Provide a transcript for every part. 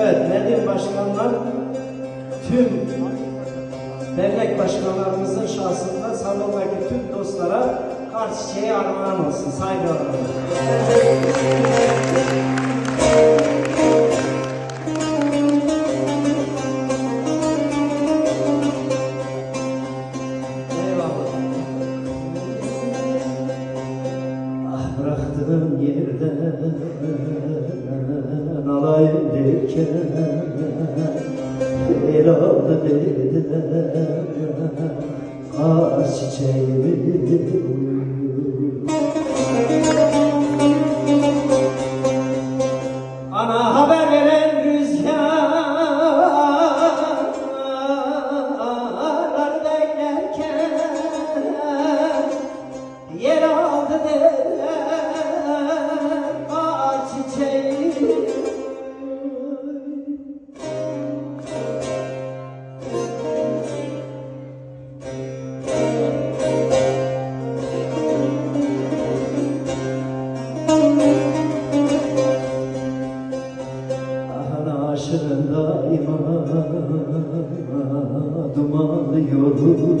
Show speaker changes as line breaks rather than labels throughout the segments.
Evet, Nedim Başkanlar tüm dernek başkanlarımızın şahsında salondaki tüm dostlara kar çiçeği armağan olsun. Saygılarımla.
Bıraktığım yerden. Alayım derken El aldı dediler Kar çiçeğimi daima dumanlı yolum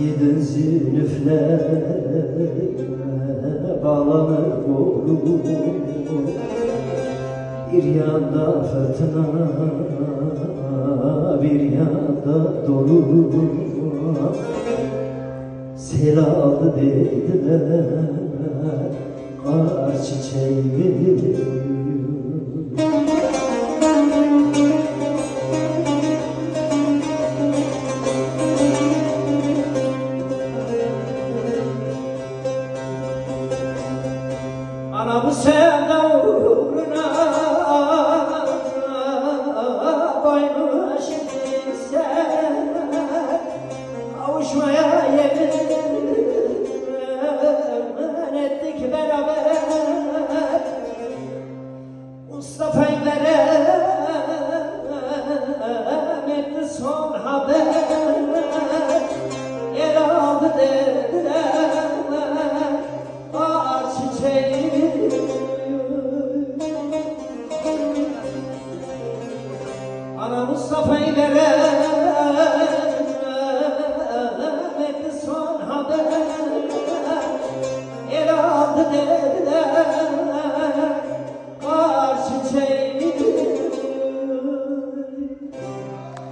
Yedin zülüfler bağlanır kolum Bir yanda fırtına bir yanda dolu. Sel aldı dediler Kar çiçeğimi Anamı sevda uğruna Koymuşum sen Kavuşmaya Mustafa ile son haber el der.